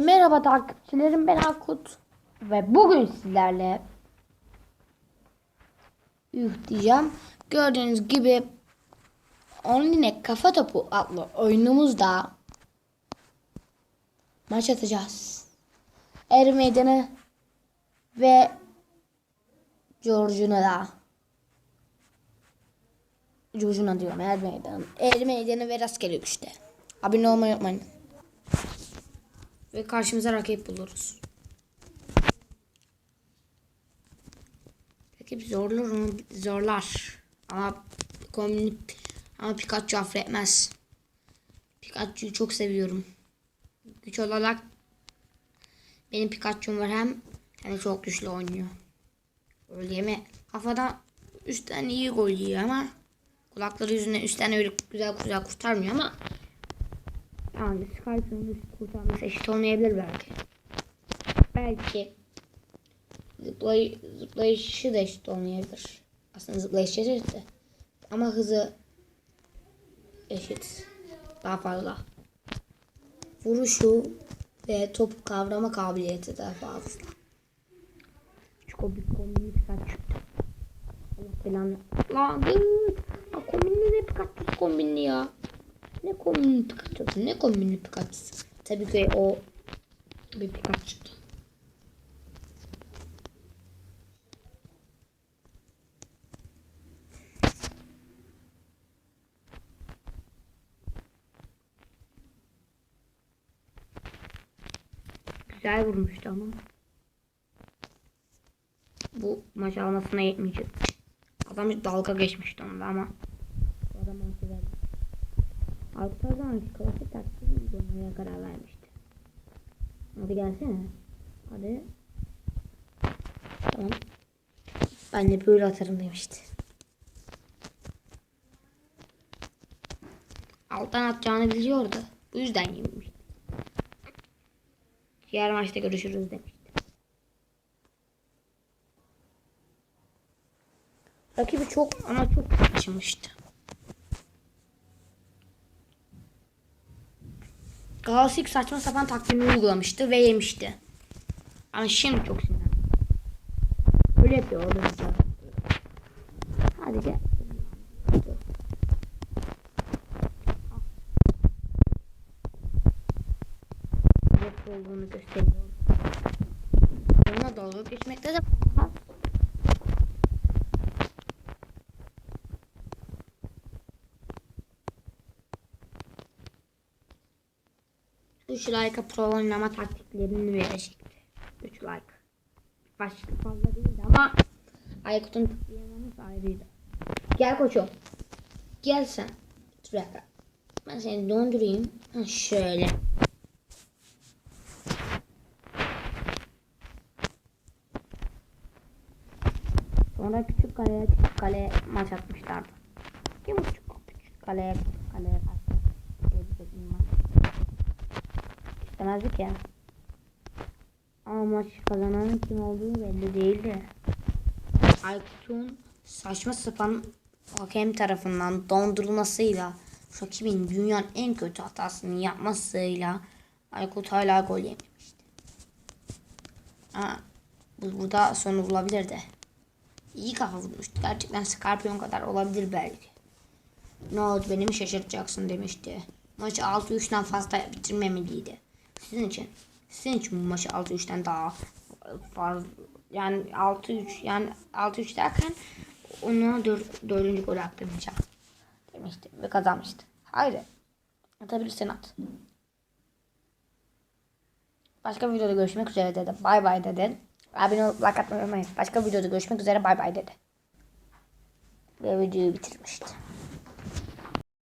Merhaba takipçilerim ben Akut ve bugün sizlerle Üf diyeceğim. Gördüğünüz gibi Online Kafa Topu adlı oyunumuzda maç atacağız. Er Meydanı ve Georgiana da. Georgiana diyorum Er Meydanı. Er Meydanı ve rastgele işte. Abone olmayı unutmayın. Ve karşımıza rakip buluruz. Rakip zorlar onu zorlar. Ama kombini ama Pikachu affetmez. Pikachu'yu çok seviyorum. Güç olarak benim Pikachu'm var hem de çok güçlü oynuyor. Öyle yeme kafadan üstten iyi gol yiyor ama kulakları yüzünden üstten öyle güzel güzel kurtarmıyor ama yani Skype'ın kurtarması eşit olmayabilir belki. Belki zıplay zıplayışı da eşit olmayabilir. Aslında zıplayışı eşit de. Ama hızı eşit. Daha fazla. Vuruşu ve top kavrama kabiliyeti daha fazla. O bir kombini Pikachu çıktı. Allah belanı. Lan. Ya kombinli ne Pikachu kombinli ya. Ne kombinli Pikachu? Ne kombinli Pikachu? Tabii ki o bir Pikachu. Güzel vurmuştu ama. Bu maç almasına yetmeyecek. Adam dalga geçmişti onda ama. Adam onu zamanki klasik taktiği uygulamaya karar vermişti. Hadi gelsene. Hadi. Tamam. Ben de böyle atarım demişti. Alttan atacağını biliyordu. Bu yüzden yemişti. Diğer maçta görüşürüz demişti. Rakibi çok ama çok kaçmıştı. Galatasaray saçma sapan takvimi uygulamıştı ve yemişti. Ama şimdi çok sinirlendim. Öyle yapıyor orada güzel. Hadi gel. Nasıl olduğunu gösteriyor. Ona dalga geçmekte de Üç like'a pro oynama taktiklerini verecekti. 3 like. Başka fazla değildi ama Aykut'un tıklayamamız ayrıydı. Gel koçum. Gel sen. Dakika. Ben seni dondurayım. Ha, şöyle. Sonra küçük kaleye küçük kaleye maç atmışlardı. Kim küçük, küçük kaleye küçük kaleye İstemezdik ya. Ama maç kazanan kim olduğu belli değildi. Aykut'un saçma sapan hakem tarafından dondurulmasıyla rakibin dünyanın en kötü hatasını yapmasıyla Aykut hala gol yememişti. Ha, bu, bu da sonu bulabilirdi. İyi kafa vurmuştu. Gerçekten Scorpion kadar olabilir belki. Ne oldu beni mi şaşırtacaksın demişti. Maçı 6-3'ten fazla bitirmemeliydi. Sizin için. Sizin için bu maçı 6-3'ten daha fazla yani 6-3 yani 6-3 derken ona 4. 4. gol attırmayacağım demişti ve kazanmıştı. Haydi. Atabilirsin at. Başka videoda görüşmek üzere dedi. Bay bay dedi. Abone olup like atmayı unutmayın. Başka videoda görüşmek üzere bay bay dedi. Ve videoyu bitirmişti.